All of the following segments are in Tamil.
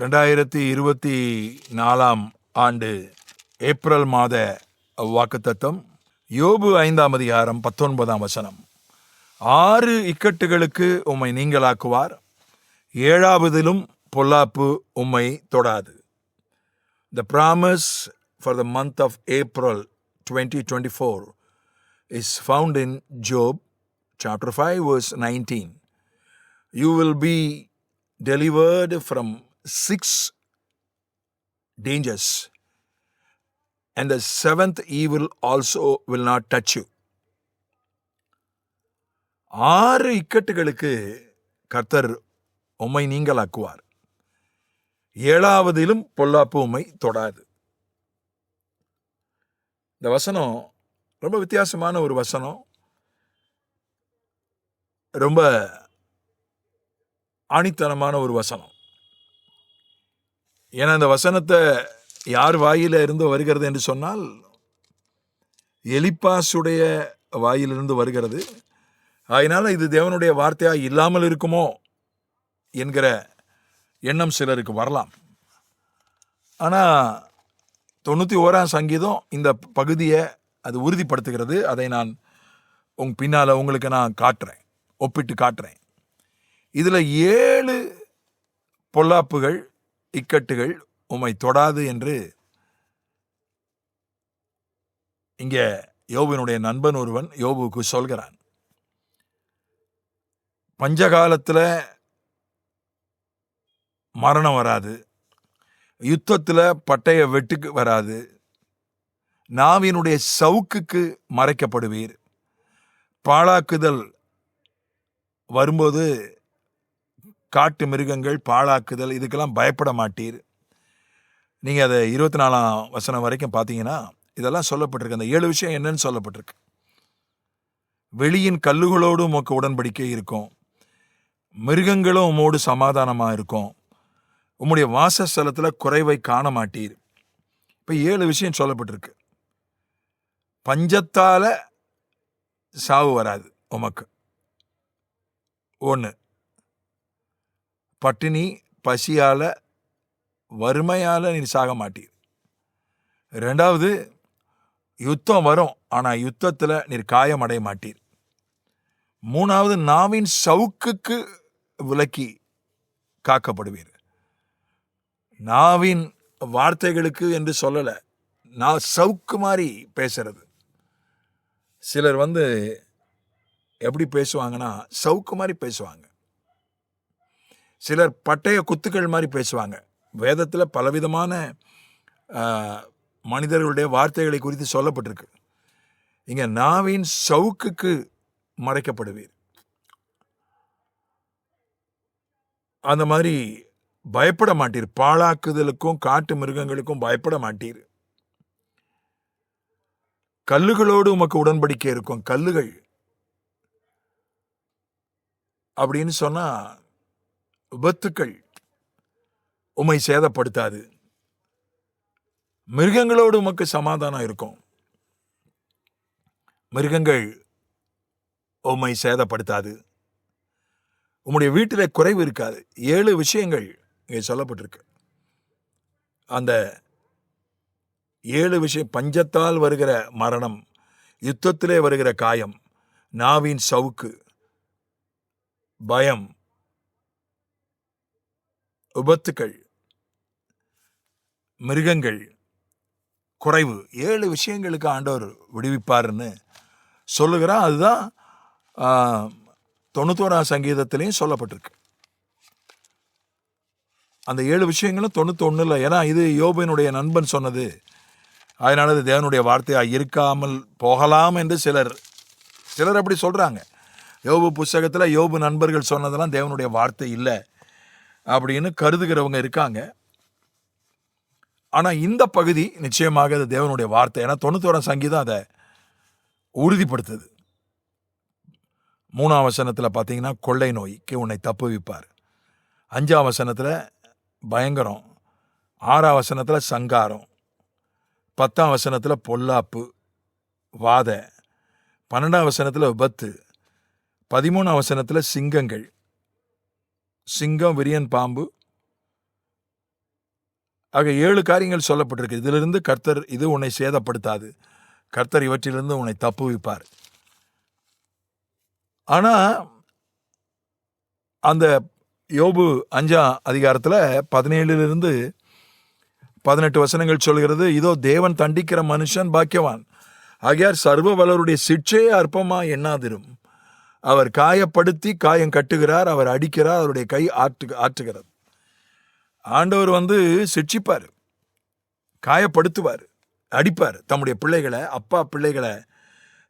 ரெண்டாயிரத்தி இருபத்தி நாலாம் ஆண்டு ஏப்ரல் மாத வாக்குத்தத்தம் யோபு ஐந்தாம் அதிகாரம் பத்தொன்பதாம் வசனம் ஆறு இக்கட்டுகளுக்கு உம்மை நீங்களாக்குவார் ஏழாவதிலும் பொல்லாப்பு உம்மை தொடாது the promise for the month of April 2024 is found in Job chapter 5 verse 19. You will be delivered from six dangers and the seventh evil also will not touch you ஆறு இக்கட்டுகளுக்கு கர்த்தர் உம்மை நீங்களாக்குவார் ஏழாவதிலும் பொல்லாப்பு உம்மை தொடாது. இந்த வசனம் ரொம்ப வித்தியாசமான ஒரு வசனம். ரொம்ப ஆணித்தனமான ஒரு வசனம். ஏன்னா இந்த வசனத்தை யார் வாயில இருந்து வருகிறது என்று சொன்னால் எலிப்பாசுடைய வாயிலிருந்து வருகிறது. அதனால் இது தேவனுடைய வார்த்தையாக இல்லாமல் இருக்குமோ என்கிற எண்ணம் சிலருக்கு வரலாம். ஆனால் தொண்ணூற்றி ஓராம் சங்கீதம் இந்த பகுதியை அது உறுதிப்படுத்துகிறது. அதை நான் உங் பின்னால் உங்களுக்கு நான் காட்டுறேன். ஒப்பிட்டு காட்டுறேன். இதில் ஏழு பொல்லாப்புகள் இக்கட்டுகள் உம்மை தொடாது என்று இங்கே யோபுவினுடைய நண்பன் ஒருவன் யோபுவுக்கு சொல்கிறான். பஞ்சகாலத்தில் மரணம் வராது. யுத்தத்தில் பட்டய வெட்டுக்கு வராது. நாவினுடைய சவுக்குக்கு மறைக்கப்படுவீர். பாழாக்குதல் வரும்போது காட்டு மிருகங்கள் பாழாக்குதல் இதுக்கெல்லாம் பயப்பட மாட்டீர். நீங்கள் அதை இருபத்தி நாலாம் வசனம் வரைக்கும் பார்த்தீங்கன்னா இதெல்லாம் சொல்லப்பட்டிருக்கு. அந்த ஏழு விஷயம் என்னன்னு சொல்லப்பட்டிருக்கு. வெளியின் கல்லுகளோடு உமக்கு உடன்படிக்கை இருக்கும். மிருகங்களும் உம்மோடு சமாதானமாக இருக்கும். உம்முடைய வாசஸ்தலத்தில் குறைவை காண மாட்டீர். இப்போ ஏழு விஷயம் சொல்லப்பட்டிருக்கு. பஞ்சத்தால் சாவு வராது உமக்கு. ஒன்று பட்டினி பசியால் வறுமையால் நீ சாக மாட்டீர். ரெண்டாவது யுத்தம் வரும் ஆனால் யுத்தத்தில் நீர் காயமடைய மாட்டீர். மூணாவது நாவின் சவுக்குக்கு விலக்கி காக்கப்படுவீர். நாவின் வார்த்தைகளுக்கு என்று சொல்லலை நான் சவுக்கு மாதிரி பேசுறது. சிலர் வந்து எப்படி பேசுவாங்கன்னா சவுக்கு மாதிரி பேசுவாங்க. சிலர் பட்டய குத்துக்கள் மாதிரி பேசுவாங்க. வேதத்தில் பலவிதமான மனிதர்களுடைய வார்த்தைகளை குறித்து சொல்லப்பட்டிருக்கு. இங்கே நாவின் சவுக்குக்கு மறைக்கப்படுவீர். அந்த மாதிரி பயப்பட மாட்டீர். பாழாக்குதலுக்கும் காட்டு மிருகங்களுக்கும் பயப்பட மாட்டீர். கல்லுகளோடு உமக்கு உடன்படிக்கை இருக்கும். கல்லுகள் அப்படின்னு சொன்னா விபத்துக்கள் உம்மை சேதப்படுத்தாது. மிருகங்களோடு உமக்கு சமாதானம் இருக்கும். மிருகங்கள் உம்மை சேதப்படுத்தாது. உம்முடைய வீட்டில் குறைவு இருக்காது. ஏழு விஷயங்கள் இங்கே சொல்லப்பட்டிருக்கு. அந்த ஏழு விஷயம் பஞ்சத்தால் வருகிற மரணம் யுத்தத்திலே வருகிற காயம் நாவின் சவுக்கு பயம் விபத்துக்கள் மிருகங்கள் குறைவு. ஏழு விஷயங்களுக்கு ஆண்டவர் விடுவிப்பார்னு சொல்லுகிறான் அதுதான் தொண்ணூத்தோராம் சங்கீதத்திலையும் சொல்லப்பட்டிருக்கு. அந்த ஏழு விஷயங்களும் தொண்ணூத்தொன்னுல ஏன்னா இது யோபினுடைய நண்பன் சொன்னது. அதனால அது தேவனுடைய வார்த்தையாக இருக்காமல் போகலாம் என்று சிலர் சிலர் அப்படி சொல்கிறாங்க யோபு புஸ்தகத்தில் யோபு நண்பர்கள் சொன்னதெல்லாம் தேவனுடைய வார்த்தை இல்லை. அப்படின்னு கருதுகிறவங்க இருக்காங்க. ஆனால் இந்த பகுதி நிச்சயமாக அது தேவனுடைய வார்த்தை. ஏன்னா தொண்ணூத்தோரம் சங்கீதம் அதை உறுதிப்படுத்துது. மூணாம் வசனத்தில் பார்த்தீங்கன்னா கொள்ளை நோய்க்கு உன்னை தப்புவிப்பார். அஞ்சாம் வசனத்தில் பயங்கரம். ஆறாம் வசனத்தில் சங்காரம். பத்தாம் வசனத்தில் பொல்லாப்பு வாத. பன்னெண்டாம் வசனத்தில் விபத்து. பதிமூணாம் வசனத்தில் சிங்கங்கள். சிங்கம் விரியன் பாம்பு. ஆக ஏழு காரியங்கள் சொல்லப்பட்டிருக்கு இதிலிருந்து கர்த்தர் இது உன்னை சேதப்படுத்தாது. கர்த்தர் இவற்றிலிருந்து உன்னை தப்புவிப்பார். ஆனால் அந்த யோபு அஞ்சாம் அதிகாரத்தில் பதினேழுலிருந்து பதினெட்டு வசனங்கள் சொல்கிறது இதோ தேவன் தண்டிக்கிற மனுஷன் பாக்கியவான். ஆகையார் சர்வ வளருடைய சிற்சையே அற்பமாக எண்ணாதிரும். அவர் காயப்படுத்தி காயம் கட்டுகிறார் அவர் அடிக்கிறார் அவருடைய கை ஆற்று ஆற்றுகிறது. ஆண்டவர் வந்து சிட்சிப்பார் காயப்படுத்துவார் அடிப்பார். தம்முடைய பிள்ளைகளை அப்பா பிள்ளைகளை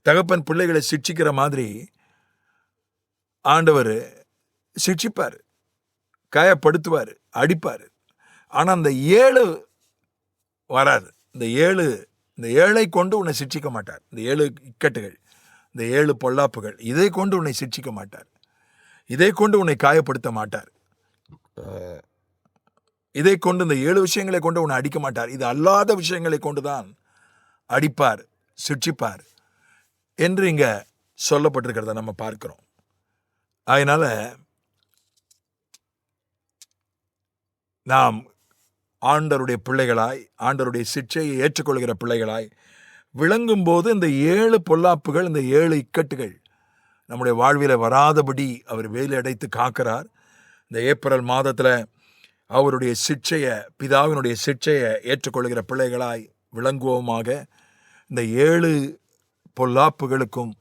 தகப்பன் பிள்ளைகளை சிட்சிக்கிற மாதிரி ஆண்டவர் சிட்சிப்பார் காயப்படுத்துவார் அடிப்பார். ஆனால் அந்த ஏழு வராது. இந்த ஏழு இந்த ஏழை கொண்டு உன்னை சிட்சிக்க மாட்டார். இந்த ஏழு இக்கட்டுகள். இந்த ஏழு பொல்லாப்புகள். இதை கொண்டு உன்னை சிட்சிக்க மாட்டார். இதை கொண்டு உன்னை காயப்படுத்த மாட்டார். இதை கொண்டு இந்த ஏழு விஷயங்களை கொண்டு உன்னை அடிக்க மாட்டார். இது அல்லாத விஷயங்களை கொண்டுதான் அடிப்பார் சிக்ஷிப்பார் என்று இங்கே சொல்லப்பட்டிருக்கிறத நம்ம பார்க்கிறோம். அதனால் நாம் ஆண்டருடைய பிள்ளைகளாய் ஆண்டருடைய சிற்சையை ஏற்றுக்கொள்கிற பிள்ளைகளாய் விளங்கும் போது இந்த ஏழு பொல்லாப்புகள் இந்த ஏழு இக்கட்டுகள் நம்முடைய வாழ்வில் வராதபடி அவர் வேலை அடைத்து காக்கிறார். இந்த ஏப்ரல் மாதத்தில் அவருடைய சிற்சையை பிதாவினுடைய சிற்சையை ஏற்றுக்கொள்கிற பிள்ளைகளாய் விளங்குவோமாக. இந்த ஏழு பொல்லாப்புகளுக்கும்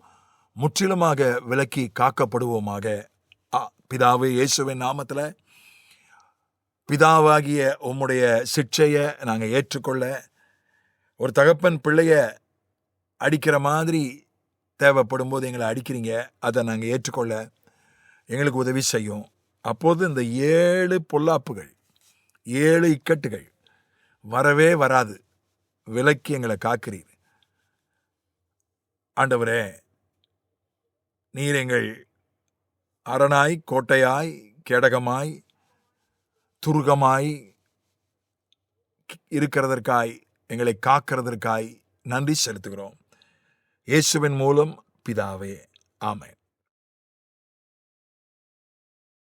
முற்றிலுமாக விலக்கி காக்கப்படுவோமாக. பிதாவே இயேசுவின் நாமத்தில் பிதாவாகிய உம்முடைய சிற்சையை நாங்கள் ஏற்றுக்கொள்ள ஒரு தகப்பன் பிள்ளைய அடிக்கிற மாதிரி தேவைப்படும் போது எங்களை அடிக்கிறீங்க. அதை நாங்கள் ஏற்றுக்கொள்ள எங்களுக்கு உதவி செய்யும். அப்போது இந்த ஏழு பொல்லாப்புகள் ஏழு இக்கட்டுகள் வரவே வராது. விலக்கி எங்களை காக்கிறீர். ஆண்டவரே நீர் எங்கள் அரணாய் கோட்டையாய் கேடகமாய் துருகமாய் இருக்கிறதற்காய் எங்களை காக்கிறதற்காய் நன்றி செலுத்துகிறோம். இயேசுவின் மூலம் பிதாவே. ஆமென்.